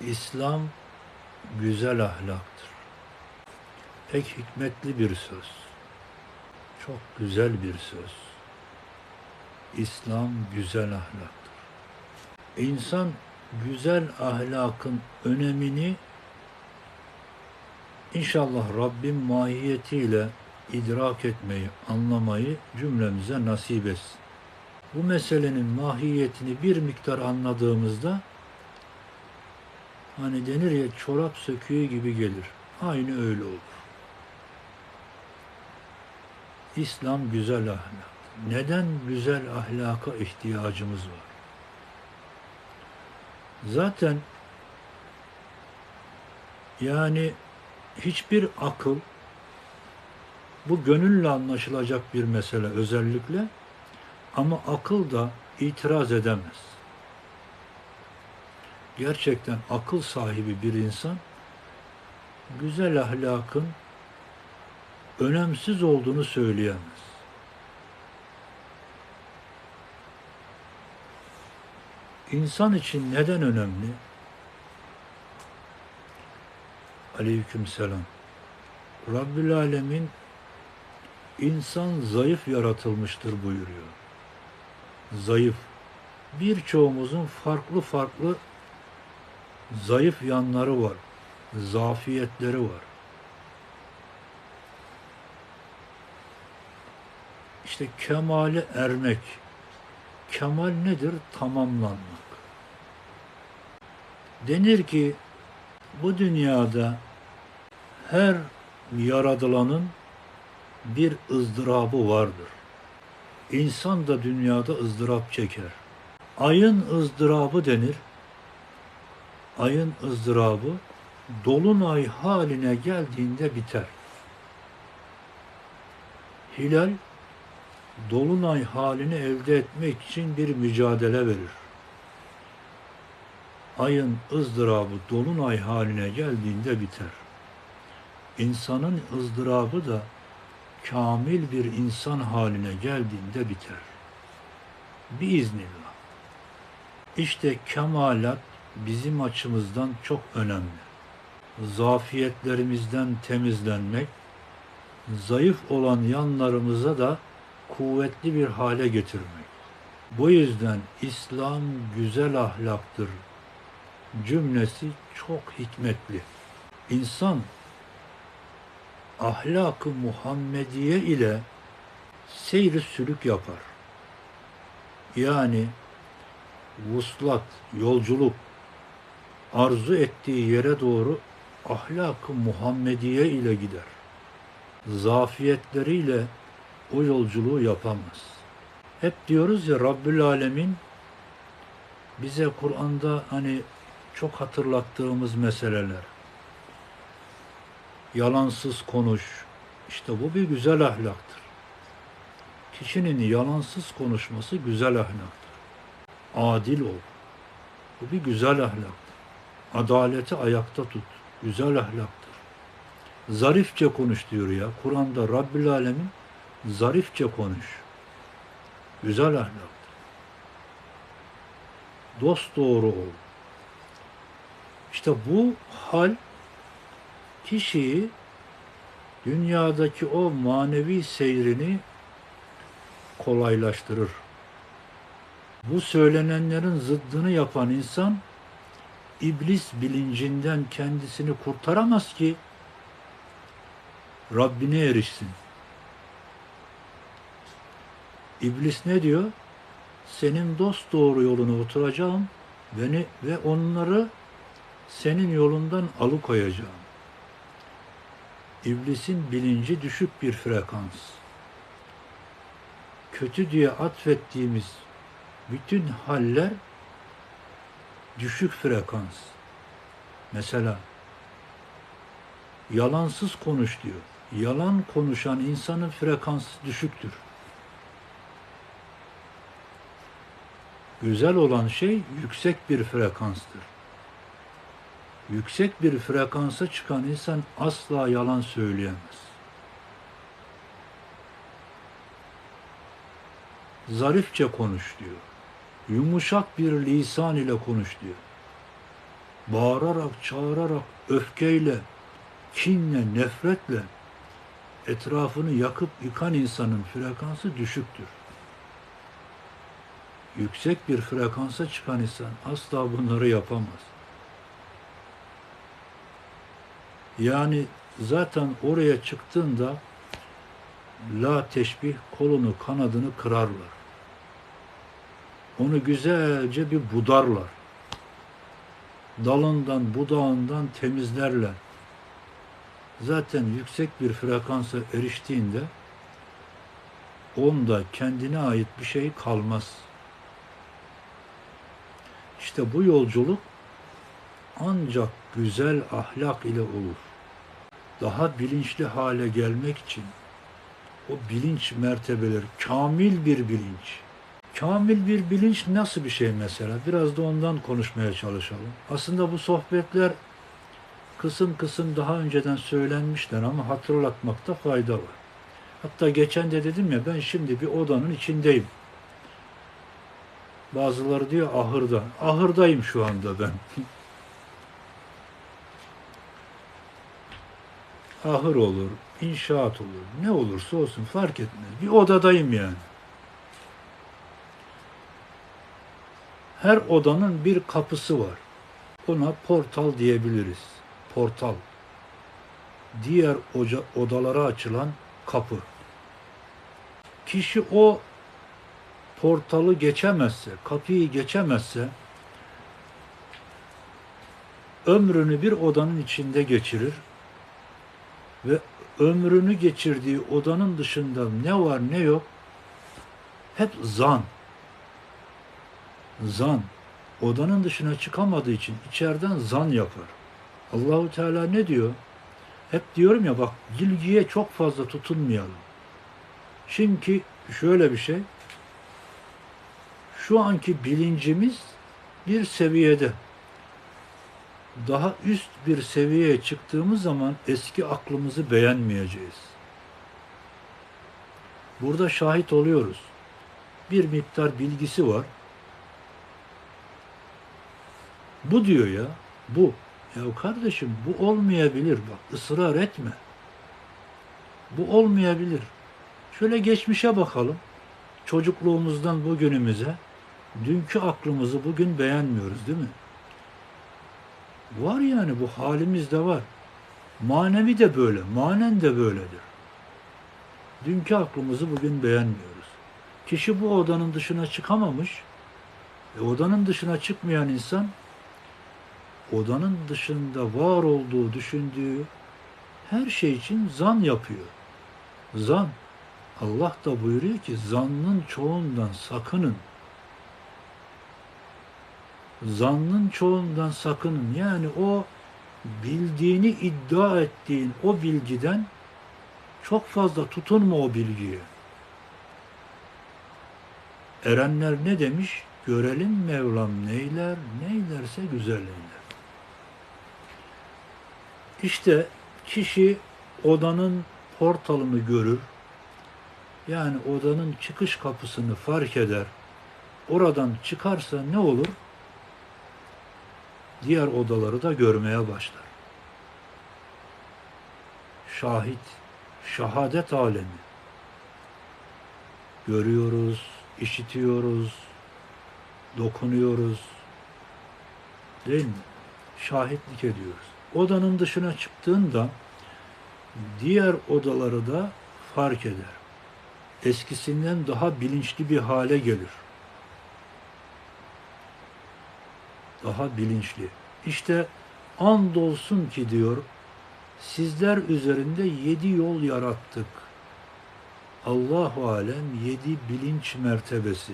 İslam güzel ahlaktır. Pek hikmetli bir söz. Çok güzel bir söz. İslam güzel ahlaktır. İnsan güzel ahlakın önemini inşallah Rabbim mahiyetiyle idrak etmeyi, anlamayı cümlemize nasip etsin. Bu meselenin mahiyetini bir miktar anladığımızda hani denir ya çorap söküğü gibi gelir. Aynı öyle olur. İslam güzel ahlak. Neden güzel ahlaka ihtiyacımız var? Zaten yani hiçbir akıl bu gönülle anlaşılacak bir mesele özellikle ama akıl da itiraz edemez. Gerçekten akıl sahibi bir insan güzel ahlakın önemsiz olduğunu söyleyemez. İnsan için neden önemli? Aleyküm selam. Rabbül Alemin insan zayıf yaratılmıştır buyuruyor. Zayıf. Birçoğumuzun farklı farklı zayıf yanları var. Zafiyetleri var. İşte kemale ermek. Kemal nedir? Tamamlanmak. Denir ki bu dünyada her yaradılanın bir ızdırabı vardır. İnsan da dünyada ızdırap çeker. Ayın ızdırabı denir. Ayın ızdırabı dolunay haline geldiğinde biter. Hilal dolunay halini elde etmek için bir mücadele verir. Ayın ızdırabı dolunay haline geldiğinde biter. İnsanın ızdırabı da kamil bir insan haline geldiğinde biter. Biiznillah. İşte kemalat bizim açımızdan çok önemli. Zafiyetlerimizden temizlenmek, zayıf olan yanlarımıza da kuvvetli bir hale getirmek. Bu yüzden İslam güzel ahlaktır cümlesi çok hikmetli. İnsan ahlakı Muhammediye ile seyri sülük yapar. Yani vuslat, yolculuk, arzu ettiği yere doğru ahlakı Muhammediye ile gider. Zafiyetleriyle o yolculuğu yapamaz. Hep diyoruz ya Rabbül Alemin bize Kur'an'da hani çok hatırlattığımız meseleler. Yalansız konuş. İşte bu bir güzel ahlaktır. Kişinin yalansız konuşması güzel ahlaktır. Adil ol. Bu bir güzel ahlaktır. Adaleti ayakta tut. Güzel ahlaktır. Zarifçe konuş diyor ya. Kur'an'da Rabbül Alemin zarifçe konuş. Güzel ahlaktır. Dost doğru ol. İşte bu hal kişiyi dünyadaki o manevi seyrini kolaylaştırır. Bu söylenenlerin zıddını yapan insan iblis bilincinden kendisini kurtaramaz ki Rabbine erişsin. İblis ne diyor? Senin dost doğru yoluna oturacağım beni ve onları senin yolundan alıkoyacağım. İblisin bilinci düşük bir frekans. Kötü diye atfettiğimiz bütün haller düşük frekans. Mesela yalansız konuş diyor. Yalan konuşan insanın frekansı düşüktür. Güzel olan şey yüksek bir frekanstır. Yüksek bir frekansa çıkan insan asla yalan söyleyemez. Zarifçe konuş diyor. Yumuşak bir lisan ile konuş diyor. bağırarak, çağırarak, öfkeyle, kinle, nefretle etrafını yakıp yıkan insanın frekansı düşüktür. Yüksek bir frekansa çıkan insan asla bunları yapamaz. Yani zaten oraya çıktığında la teşbih kolunu kanadını kırarlar. Onu güzelce bir budarlar. Dalından budağından temizlerler. Zaten yüksek bir frekansa eriştiğinde onda kendine ait bir şey kalmaz. İşte bu yolculuk ancak güzel ahlak ile olur. Daha bilinçli hale gelmek için o bilinç mertebeleri, kamil bir bilinç. Kamil bir bilinç nasıl bir şey mesela? Biraz da ondan konuşmaya çalışalım. Aslında bu sohbetler kısım kısım daha önceden söylenmişler ama hatırlatmakta fayda var. Hatta geçen de dedim ya ben şimdi bir odanın içindeyim. Bazıları diyor ahırda. Ahırdayım şu anda ben. Ahır olur, inşaat olur, ne olursa olsun fark etmez. Bir odadayım yani. Her odanın bir kapısı var. Ona portal diyebiliriz. Portal. Diğer oca, odalara açılan kapı. Kişi o portalı geçemezse, kapıyı geçemezse ömrünü bir odanın içinde geçirir ve ömrünü geçirdiği odanın dışında ne var ne yok hep zan. Zan. Odanın dışına çıkamadığı için içeriden zan yapar. Allahu Teala ne diyor? Hep diyorum ya bak bilgiye çok fazla tutunmayalım. Çünkü şöyle bir şey. Şu anki bilincimiz bir seviyede. Daha üst bir seviyeye çıktığımız zaman eski aklımızı beğenmeyeceğiz. Burada şahit oluyoruz. Bir miktar bilgisi var. Bu diyor ya, bu. Ya kardeşim bu olmayabilir bak ısrar etme. Bu olmayabilir. Şöyle geçmişe bakalım. Çocukluğumuzdan bugünümüze. Dünkü aklımızı bugün beğenmiyoruz değil mi? Var yani bu halimizde var. Manevi de böyle, manen de böyledir. Dünkü aklımızı bugün beğenmiyoruz. Kişi bu odanın dışına çıkamamış. E, odanın dışına çıkmayan insan odanın dışında var olduğu düşündüğü her şey için zan yapıyor. Zan. Allah da buyuruyor ki zannın çoğundan sakının. Zannın çoğundan sakının. Yani o bildiğini iddia ettiğin o bilgiden çok fazla tutunma o bilgiye. Erenler ne demiş? Görelim Mevlam neyler, neylerse güzel eyler. İşte kişi odanın portalını görür. Yani odanın çıkış kapısını fark eder. Oradan çıkarsa ne olur? Diğer odaları da görmeye başlar. Şahit, şahadet alemi. Görüyoruz, işitiyoruz, dokunuyoruz. Değil mi? Şahitlik ediyoruz odanın dışına çıktığında diğer odaları da fark eder. Eskisinden daha bilinçli bir hale gelir. Daha bilinçli. İşte andolsun ki diyor, sizler üzerinde yedi yol yarattık. Allahu alem yedi bilinç mertebesi.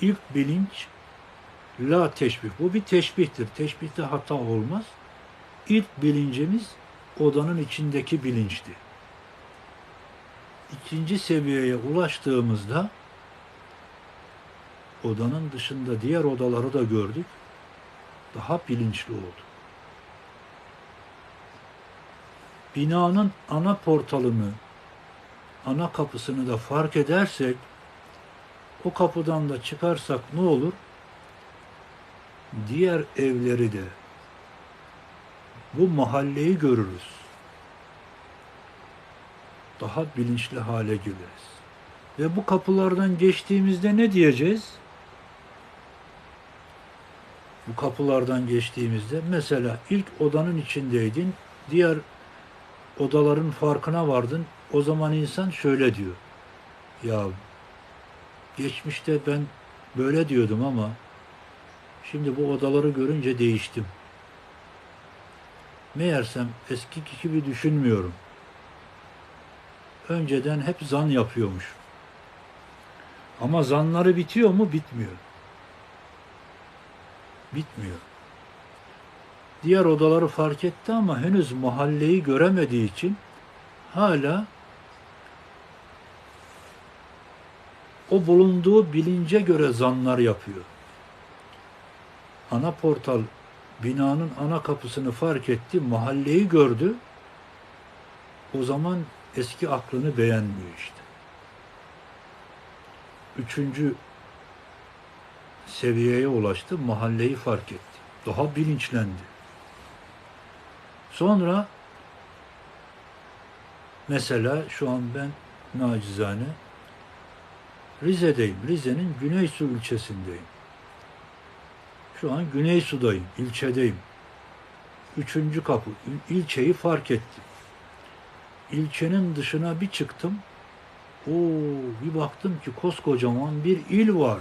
İlk bilinç La teşbih. Bu bir teşbihtir. Teşbihte hata olmaz. İlk bilincimiz odanın içindeki bilinçti. İkinci seviyeye ulaştığımızda odanın dışında diğer odaları da gördük. Daha bilinçli olduk. Binanın ana portalını, ana kapısını da fark edersek o kapıdan da çıkarsak ne olur? Diğer evleri de bu mahalleyi görürüz. Daha bilinçli hale geliriz. Ve bu kapılardan geçtiğimizde ne diyeceğiz? Bu kapılardan geçtiğimizde mesela ilk odanın içindeydin, diğer odaların farkına vardın. O zaman insan şöyle diyor. Ya geçmişte ben böyle diyordum ama şimdi bu odaları görünce değiştim. Meğersem eski gibi düşünmüyorum. Önceden hep zan yapıyormuş. Ama zanları bitiyor mu? Bitmiyor. Bitmiyor. Diğer odaları fark etti ama henüz mahalleyi göremediği için hala o bulunduğu bilince göre zanlar yapıyor. Ana portal binanın ana kapısını fark etti, mahalleyi gördü. O zaman eski aklını beğenmiyor işte. Üçüncü seviyeye ulaştı, mahalleyi fark etti. Daha bilinçlendi. Sonra mesela şu an ben nacizane Rize'deyim. Rize'nin Güneysu ilçesindeyim. Şu an Güneysu'dayım, ilçedeyim. Üçüncü kapı, ilçeyi fark ettim. İlçenin dışına bir çıktım. Oo, bir baktım ki koskocaman bir il var.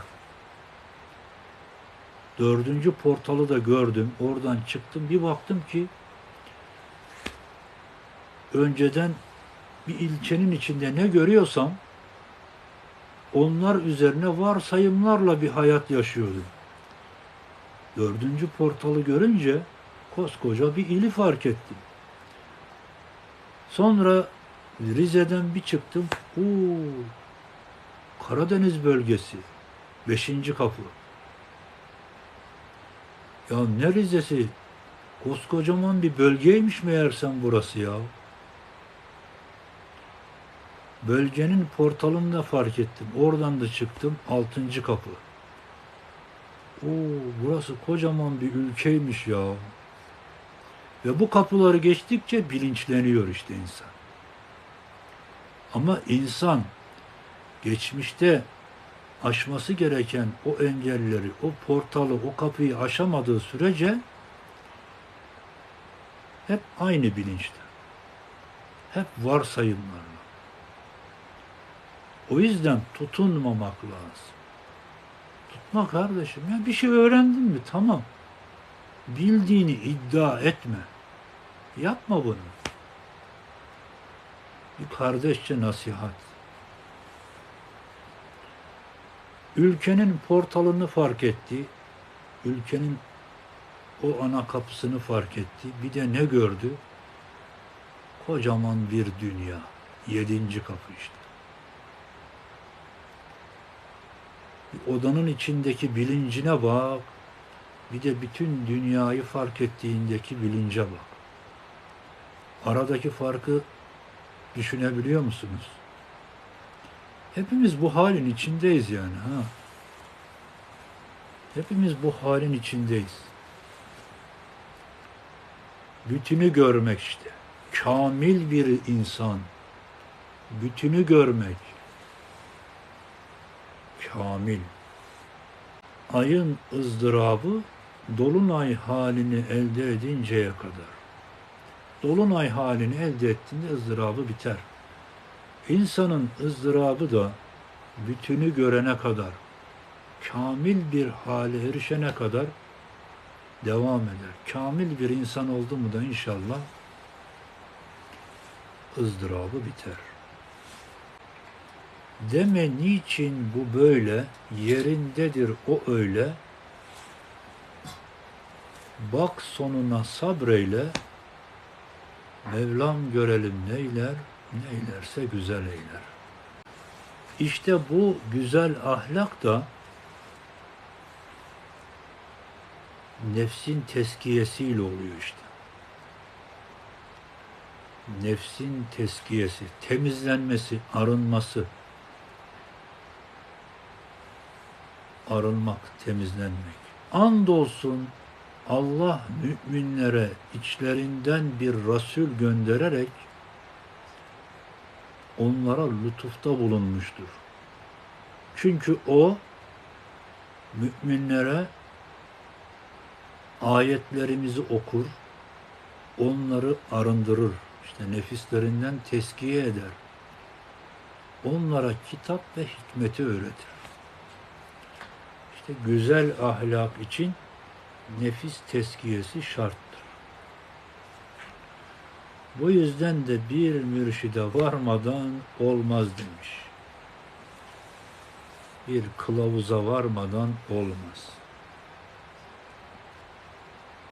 Dördüncü portalı da gördüm. Oradan çıktım. Bir baktım ki önceden bir ilçenin içinde ne görüyorsam onlar üzerine varsayımlarla bir hayat yaşıyordum. Dördüncü portalı görünce koskoca bir ili fark ettim. Sonra Rize'den bir çıktım. Oo, Karadeniz bölgesi. Beşinci kapı. Ya ne Rize'si? Koskocaman bir bölgeymiş meğersem burası ya. Bölgenin portalını da fark ettim. Oradan da çıktım. Altıncı kapı. Oo, burası kocaman bir ülkeymiş ya. Ve bu kapıları geçtikçe bilinçleniyor işte insan. Ama insan geçmişte aşması gereken o engelleri, o portalı, o kapıyı aşamadığı sürece hep aynı bilinçte. Hep varsayımlarla. O yüzden tutunmamak lazım. Tutma kardeşim. Ya bir şey öğrendin mi? Tamam. Bildiğini iddia etme. Yapma bunu. Bir kardeşçe nasihat. Ülkenin portalını fark etti. Ülkenin o ana kapısını fark etti. Bir de ne gördü? Kocaman bir dünya. Yedinci kapı işte. Odanın içindeki bilincine bak. Bir de bütün dünyayı fark ettiğindeki bilince bak. Aradaki farkı düşünebiliyor musunuz? Hepimiz bu halin içindeyiz yani ha. Hepimiz bu halin içindeyiz. Bütünü görmek işte. Kamil bir insan. Bütünü görmek. Kamil. Ayın ızdırabı dolunay halini elde edinceye kadar. Dolunay halini elde ettiğinde ızdırabı biter. İnsanın ızdırabı da bütünü görene kadar, kamil bir hale erişene kadar devam eder. Kamil bir insan oldu mu da inşallah ızdırabı biter. Deme niçin bu böyle, yerindedir o öyle. Bak sonuna sabreyle, Mevlam görelim neyler, neylerse güzel eyler. İşte bu güzel ahlak da nefsin teskiyesiyle oluyor işte. Nefsin teskiyesi, temizlenmesi, arınması. Arınmak, temizlenmek. Andolsun Allah müminlere içlerinden bir Resul göndererek onlara lütufta bulunmuştur. Çünkü o müminlere ayetlerimizi okur, onları arındırır, işte nefislerinden teskiye eder. Onlara kitap ve hikmeti öğretir. İşte güzel ahlak için nefis teskiyesi şarttır. Bu yüzden de bir mürşide varmadan olmaz demiş. Bir kılavuza varmadan olmaz.